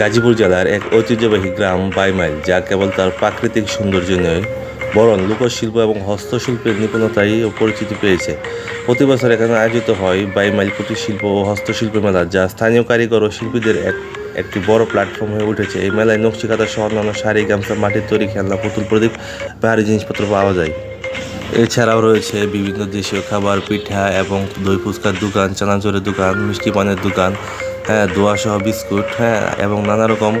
গাজীপুর জেলার এক ঐতিহ্যবাহী গ্রাম বাইমাইল, যা কেবল তার প্রাকৃতিক সৌন্দর্য নয়, বরং লোকশিল্প এবং হস্তশিল্পের নিপুণতাই পরিচিতি পেয়েছে। প্রতি বছর এখানে আয়োজিত হয় বাইমাইল কুটির শিল্প ও হস্তশিল্প মেলা, যা স্থানীয় কারিগর ও শিল্পীদের এক, একটি বড় প্ল্যাটফর্ম হয়ে উঠেছে। এই মেলায় নকশিকাতা সহ অন্যান্য শাড়ি, গামছা, মাটির তৈরি খেলনা, পুতুল প্রদীপ, ভারী জিনিসপত্র পাওয়া যায়। এছাড়াও রয়েছে বিভিন্ন দেশীয় খাবার, পিঠা এবং দই ফুচকার দোকান, চানাচুরের দোকান, মিষ্টি পানের দোকান হ্যাঁ দোয়া সহ বিস্কুট হ্যাঁ এবং নানা রকম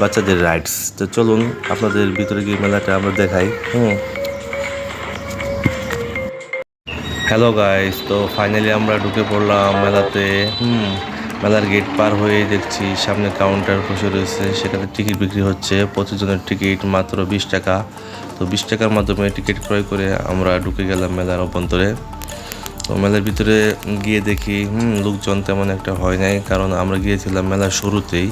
বাচ্চাদের রাইডস। তো চলুন, আপনাদের ভিতরে গিয়ে মেলাটা আমরা দেখাই। হুম। হ্যালো গাইস তো ফাইনালি আমরা ঢুকে পড়লাম মেলাতে। হুম, মেলার গেট পার হয়ে দেখছি, সামনে কাউন্টার বসে রয়েছে। সেখানে টিকিট বিক্রি হচ্ছে প্রতিজনের টিকিট মাত্র বিশ টাকা। তো বিশ টাকার মাধ্যমে টিকিট ক্রয় করে আমরা ঢুকে গেলাম মেলার অভ্যন্তরে। তো মেলার ভিতরে গিয়ে দেখি, হুম, লোকজন তেমন একটা হয় নাই, কারণ আমরা গিয়েছিলাম মেলার শুরুতেই।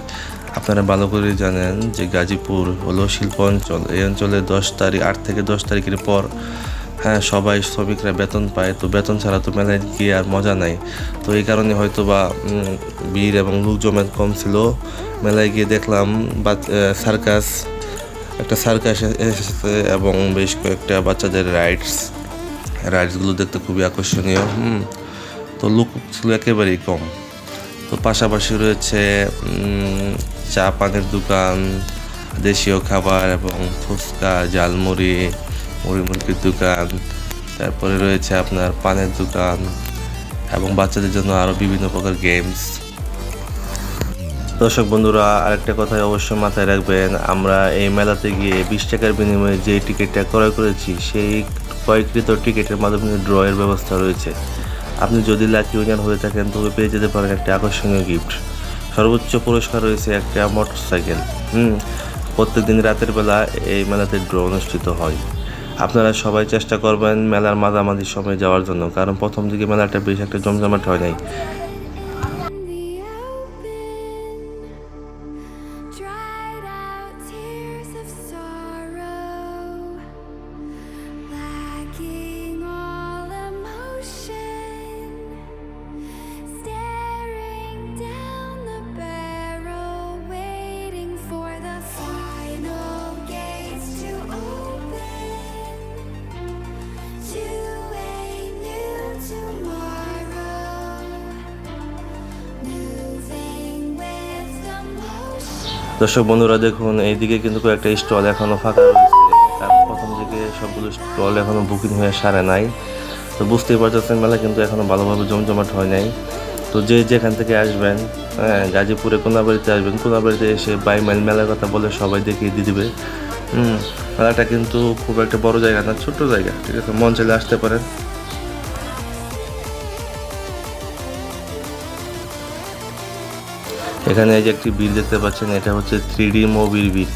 আপনারা ভালো করে জানেন যে গাজীপুর হলো শিল্প অঞ্চল। এই অঞ্চলে দশ তারিখ, আট থেকে দশ তারিখের পর হ্যাঁ সবাই শ্রমিকরা বেতন পায়। তো বেতন ছাড়া তো মেলায় গিয়ে আর মজা নাই। তো এই কারণে হয়তো বা ভিড় এবং লোক জমায়েত কম ছিল। মেলায় গিয়ে দেখলাম, বা সার্কাস, একটা সার্কাস এসেছে এবং বেশ কয়েকটা বাচ্চাদের রাইডস রাইডসগুলো দেখতে খুবই আকর্ষণীয়, হুম। তো লোক ছিল একেবারেই কম। তো পাশাপাশি রয়েছে চা পানের দোকান, দেশীয় খাবার এবং ফুচকা, ঝালমুড়ি, মুড়ি মুরগির দোকান। তারপরে রয়েছে আপনার পানের দোকান এবং বাচ্চাদের জন্য আরও বিভিন্ন প্রকার গেমস দর্শক বন্ধুরা, আরেকটা কথাই অবশ্যই মাথায় রাখবেন, আমরা এই মেলাতে গিয়ে বিশ টাকার বিনিময়ে যে টিকিটটা ক্রয় করেছি, সেই ক্রয়কৃত টিকিটের মাধ্যমে ড্রয়ের ব্যবস্থা রয়েছে। আপনি যদি লাকি উইনার হয়ে থাকেন, তবে পেয়ে যেতে পারেন একটা আকর্ষণীয় গিফট। সর্বোচ্চ পুরস্কার রয়েছে একটা মোটরসাইকেল। হুম, প্রত্যেকদিন রাতের বেলা এই মেলাতে ড্র অনুষ্ঠিত হয়। আপনারা সবাই চেষ্টা করবেন মেলার মাঝামাঝি সময় যাওয়ার জন্য, কারণ প্রথম দিকে মেলাটা বেশ একটা জমজমাট হয় নাই। দর্শক বন্ধুরা, দেখুন, এইদিকে কিন্তু কয়েকটা স্টল এখনও ফাঁকা রয়েছে। কারণ প্রথম দিকে সবগুলো স্টল এখনও বুকিং হয়ে সারে নাই। তো বুঝতেই পারতেছেন মেলা কিন্তু এখনও ভালোভাবে জমজমাট হয় নাই। তো যে যেখান থেকে আসবেন হ্যাঁ গাজীপুরে, কোনাবাড়িতে আসবেন, কোনাবাড়িতে এসে বাই মাইল মেলার কথা বলে সবাই দেখিয়ে দিয়ে দিবে। মেলাটা কিন্তু খুব একটা বড় জায়গা না, ছোট্ট জায়গা, ঠিক আছে? মন চাইলে আসতে পারেন। এখানে এই যে একটি বিল দেখতে পাচ্ছেন, এটা হচ্ছে থ্রি ডি মুভির বিল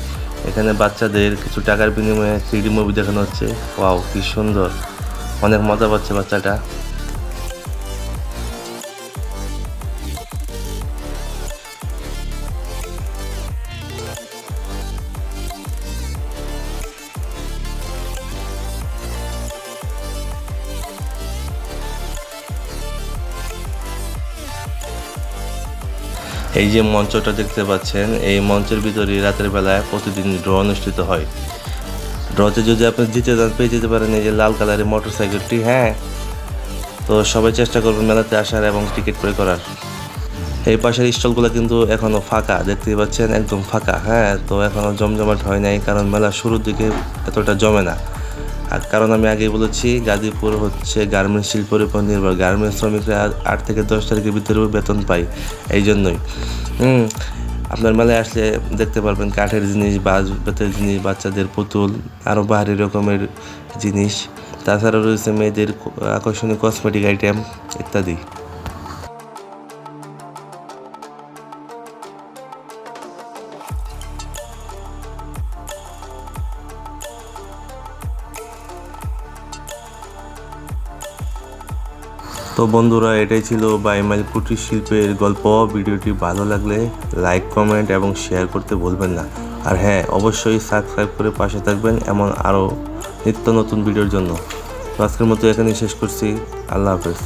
এখানে বাচ্চাদের কিছু টাকার বিনিময়ে থ্রি ডি মুভি দেখানো হচ্ছে। ওয়াও কি সুন্দর। অনেক মজা পাচ্ছে বাচ্চাটা। এই যে মঞ্চটা দেখতে পাচ্ছেন, এই মঞ্চের ভিতরে রাতের বেলায় প্রতিদিন ড্র অনুষ্ঠিত হয়। ড্রতে যদি আপনি জিতে যান, পেয়ে যেতে পারেন এই যে লাল কালারের মোটর সাইকেলটি হ্যাঁ? তো সবাই চেষ্টা করবেন মেলাতে আসার এবং টিকিট ক্রয় করার। এই পাশের স্টলগুলো কিন্তু এখনও ফাঁকা, দেখতেই পাচ্ছেন, একদম ফাঁকা হ্যাঁ? তো এখনও জমজমাট হয় নাই, কারণ মেলার শুরুর দিকে এতটা জমে না। কারণ আমি আগেই বলেছি, গাজীপুর হচ্ছে গার্মেন্টস শিল্পের উপর নির্ভর। গার্মেন্টস শ্রমিকরা আট থেকে দশ তারিখের ভিতরে বেতন পায়, এই জন্যই। আপনার মেলায় আসলে দেখতে পারবেন কাঠের জিনিস বাজ বেতের জিনিস, বাচ্চাদের পুতুল আরও বাহারি রকমের জিনিস। তাছাড়াও রয়েছে মেয়েদের আকর্ষণীয় কসমেটিক আইটেম ইত্যাদি। তো বন্ধুরা, এটাই ছিল বাইমাইল কুটির শিল্পের গল্প। ভিডিওটি ভালো লাগলে লাইক কমেন্ট এবং শেয়ার করতে ভুলবেন না। আর হ্যাঁ অবশ্যই সাবস্ক্রাইব করে পাশে থাকবেন এমন আরও নিত্য নতুন ভিডিওর জন্য। আজকের মতো এখানেই শেষ করছি। আল্লাহ হাফেজ।